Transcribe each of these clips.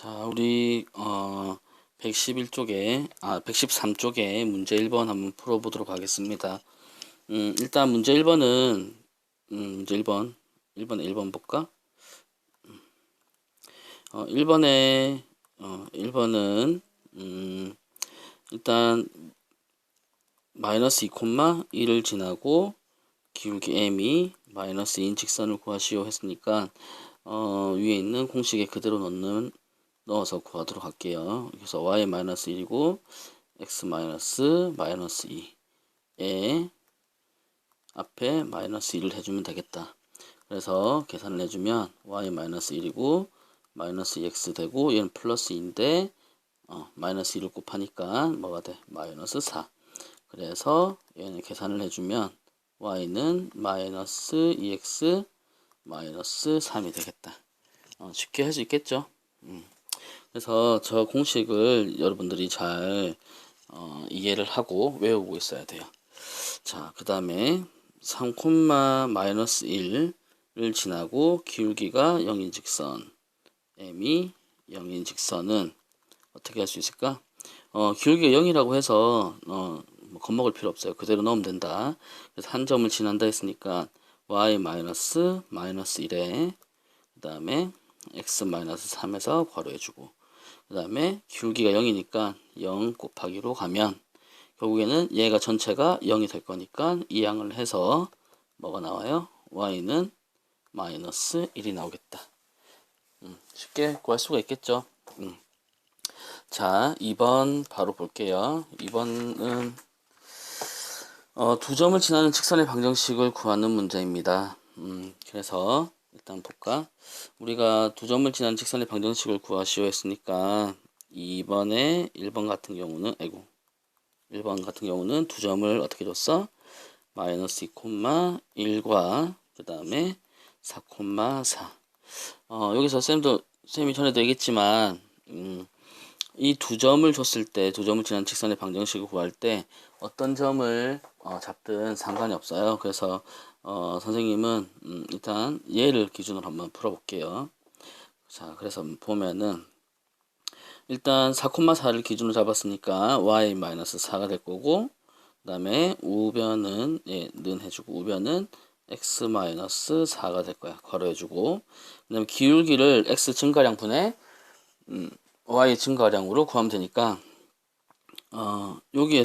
자, 우리 어 111쪽에 아 113쪽에 문제 1번 한번 풀어 보도록 하겠습니다. 음, 일단 문제 1번은 음, 문제 1번 1번에 1번 볼까? 음. 어 1번에 어 1번은 음, 일단 마이너스 2 콤마 1을 지나고 기울기 m이 마이너스 2인 직선을 구하시오 했으니까 어, 위에 있는 공식에 그대로 넣는 넣어서 구하도록 할게요. 그래서 y 마이너스 1이고 x 마이너스 마이너스 2에 앞에 마이너스 1을 해주면 되겠다. 그래서 계산을 해주면 y 마이너스 1이고 마이너스 2x 되고 얘는 플러스 2인데 어, 마이너스 1을 곱하니까 뭐가 돼? 마이너스 4. 그래서 얘는 계산을 해주면 y는 마이너스 2x 마이너스 3이 되겠다. 어, 쉽게 할 수 있겠죠? 음. 그래서 저 공식을 여러분들이 잘 어, 이해를 하고 외우고 있어야 돼요. 자, 그 다음에 3, 마이너스 1을 지나고 기울기가 0인 직선 m이 0인 직선은 어떻게 할 수 있을까? 어, 기울기가 0이라고 해서 어, 뭐 겁먹을 필요 없어요. 그대로 넣으면 된다. 그래서 한 점을 지난다 했으니까 y 마이너스 마이너스 1에 그 다음에 x 마이너스 3에서 괄호해주고 그 다음에 기울기가 0이니까 0 곱하기로 가면 결국에는 얘가 전체가 0이 될 거니까 이 양을 해서 뭐가 나와요? y는 마이너스 1이 나오겠다. 음, 쉽게 구할 수가 있겠죠. 음. 자, 2번 바로 볼게요. 2번은 어, 두 점을 지나는 직선의 방정식을 구하는 문제입니다. 음, 그래서 일단 볼까? 우리가 두 점을 지나는 직선의 방정식을 구하시오 했으니까 2번에 1번 같은 경우는 아이고 1번 같은 경우는 두 점을 어떻게 줬어? 마이너스 2,1과 그 다음에 4,4 어, 여기서 쌤도 쌤이 전에도 얘기했지만 음, 이 두 점을 줬을 때 두 점을 지난 직선의 방정식을 구할 때 어떤 점을 어, 잡든 상관이 없어요. 그래서 어, 선생님은 음, 일단 얘를 기준으로 한번 풀어볼게요. 자, 그래서 보면은 일단 4,4를 기준으로 잡았으니까 y-4가 될 거고 그 다음에 우변은 예, 는 해주고 우변은 x-4가 될 거야. 괄호 해주고 그 다음에 기울기를 x 증가량 분의 음, y 증가량으로 구하면 되니까 어, 여기에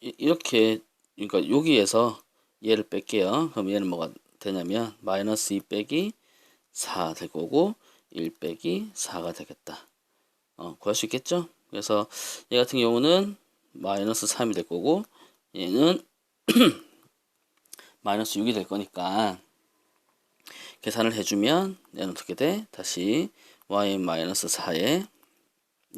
이렇게 그러니까 여기에서 얘를 뺄게요. 그럼 얘는 뭐가 되냐면 마이너스 2 빼기 4 될 거고 1 빼기 4가 되겠다. 어, 구할 수 있겠죠? 그래서 얘 같은 경우는 마이너스 3이 될 거고 얘는 마이너스 6이 될 거니까 계산을 해주면 얘는 어떻게 돼? 다시 y 마이너스 4에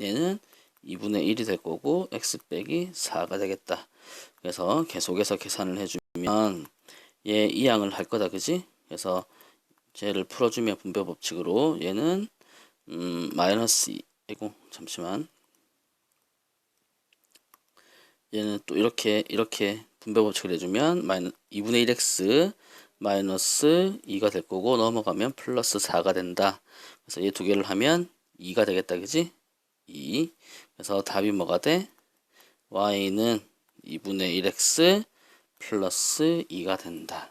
얘는 2분의 1이 될 거고 x 빼기 4가 되겠다. 그래서 계속해서 계산을 해주면 얘이 양을 할 거다 그지? 그래서 쟤를 풀어주면 분배 법칙으로 얘는 음, 마이너스 이고 잠시만 얘는 또 이렇게 이렇게 분배 법칙을 해주면 마이너 2분의 1x 마이너스 2가 될 거고 넘어가면 플러스 4가 된다. 그래서 얘 두 개를 하면 2가 되겠다 그지? 2 그래서 답이 뭐가 돼? y는 2분의 1x 플러스 2가 된다.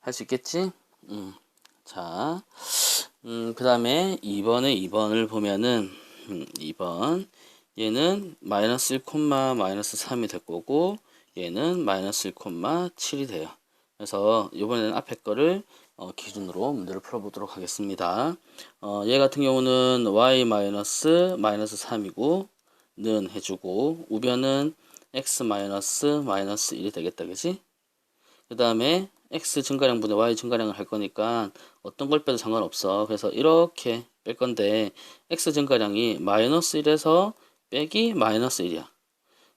할 수 있겠지? 음. 자, 음, 그 다음에 2번에 2번을 보면은, 음, 2번. 얘는 마이너스 1, 마이너스 3이 될 거고, 얘는 마이너스 1, 7이 돼요. 그래서 이번에는 앞에 거를 어, 기준으로 문제를 풀어보도록 하겠습니다. 어, 얘 같은 경우는 y 마이너스 마이너스 3이고 는 해주고 우변은 x 마이너스 마이너스 1이 되겠다 그지? 그 다음에 x 증가량 분의 y 증가량을 할 거니까 어떤 걸 빼도 상관없어. 그래서 이렇게 뺄 건데 x 증가량이 마이너스 1에서 빼기 마이너스 1이야.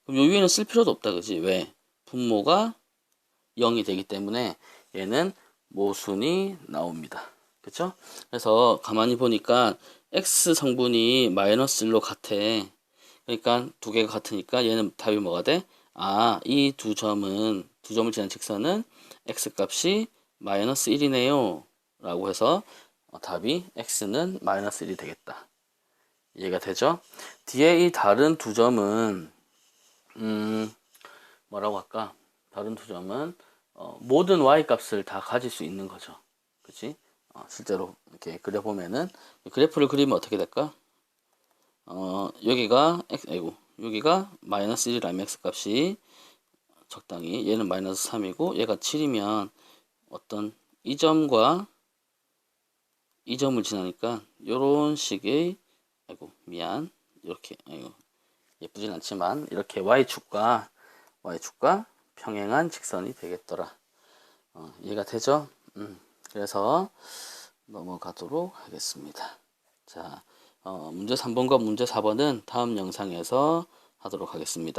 그럼 요 위에는 쓸 필요도 없다 그지? 왜? 분모가 0이 되기 때문에 얘는 모순이 나옵니다. 그쵸? 그래서 가만히 보니까 x 성분이 마이너스 1로 같아. 그러니까 두 개가 같으니까 얘는 답이 뭐가 돼? 아, 이 두 점은 두 점을 지난 직선은 x 값이 마이너스 1이네요. 라고 해서 어, 답이 x는 마이너스 1이 되겠다. 이해가 되죠? 뒤에 이 다른 두 점은 음 뭐라고 할까? 다른 두 점은 어, 모든 y 값을 다 가질 수 있는 거죠. 그치? 어, 실제로 이렇게 그려보면은 그래프를 그리면 어떻게 될까? 어, 여기가 x, 아이고, 여기가 마이너스 1이라면 x 값이 적당히 얘는 마이너스 3이고 얘가 7이면 어떤 이 점과 이 점을 지나니까 요런 식의 아이고 미안 이렇게 아이고 예쁘진 않지만 이렇게 y축과 y축과 평행한 직선이 되겠더라. 어, 이해가 되죠? 음, 그래서 넘어가도록 하겠습니다. 자 어, 문제 3번과 문제 4번은 다음 영상에서 하도록 하겠습니다